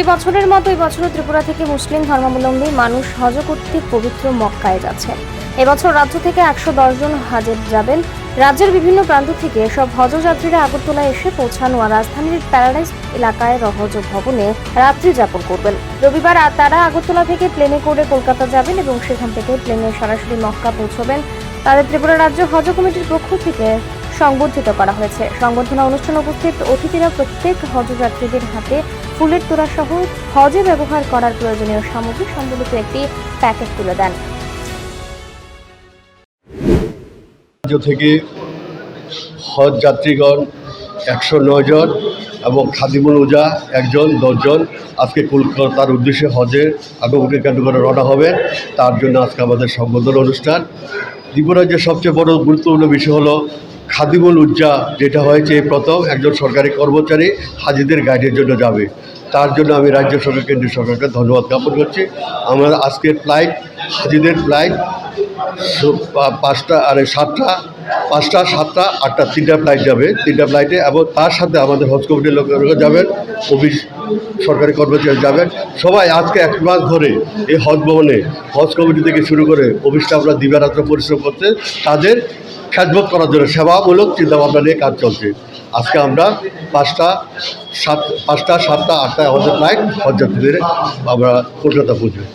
প্রতি বছরের মতো এই বছরও ত্রিপুরা থেকে মুসলিম ধর্মাবলম্বী মানুষ হজ করতে পবিত্র মক্কায় যাচ্ছেন। এবছর রাজ্য থেকে একশো জন হাজের যাবেন। রাজ্যের বিভিন্ন প্রান্ত থেকে সব হজযাত্রীরা আগরতলায় এসে পৌঁছানো আর রাজধানীর প্যারাডাইস এলাকায় রহজ ভবনে রাত্রি যাপন করবেন। রবিবার তারা আগরতলা থেকে প্লেনে করে কলকাতা যাবেন এবং সেখান থেকে প্লেনে সরাসরি মক্কা পৌঁছবেন। তাদের ত্রিপুরা রাজ্য হজ কমিটির পক্ষ থেকে সংবর্ধিত করা হয়েছে। সংবর্ধনা অনুষ্ঠানে উপস্থিত অতিথিরা প্রত্যেক হজযাত্রীদের হাতে ফুলের তোড়া সহ হজে ব্যবহার করার প্রয়োজনীয় সামগ্রী সম্বলিত একটি প্যাকেট তুলে দেন। রাজ্য থেকে হজ যাত্রীগণ একশো নয় জন এবং খাদিমুল উজা একজন দশজন আজকে কলকাতার উদ্দেশ্যে হজের আগমনকে কেন্দ্র করে রওনা হবে। তার জন্য আজকে আমাদের সম্বোধন অনুষ্ঠান। ত্রিপুরাজ্যের সবচেয়ে বড় গুরুত্বপূর্ণ বিষয় হলো খাদিমুল উজ্জা যেটা হয়েছে প্রথম, একজন সরকারি কর্মচারী হাজিদের গাইডের জন্য যাবে। তার জন্য আমি রাজ্য সরকার, কেন্দ্রীয় সরকারকে ধন্যবাদ জ্ঞাপন করছি। আমার আজকের ফ্লাইট হাজিদের ফ্লাইট পাঁচটা, আরে সাতটা, পাঁচটা, সাতটা, আটটা, তিনটা ফ্লাইট যাবে। তিনটা ফ্লাইটে এবং তার সাথে আমাদের হজ কমিটির লোকেরা যাবেন। অফিস সরকারি কর্মচারী যাবেন। সবাই আজকে এক মাস ধরে এই হজ ভবনে, হজ কমিটি থেকে শুরু করে অফিস স্টাফরা দিবারাত্র পরিশ্রম করতে, তাদের খ্যাতবোধ করার জন্য সেবামূলক চিন্তাভাবনা নিয়ে কাজ চলছে। আজকে আমরা পাঁচটা, সাত, পাঁচটা, সাতটা আটটা আমাদের প্রায় হজ যাত্রীদের আমরা কলকাতা পৌঁছই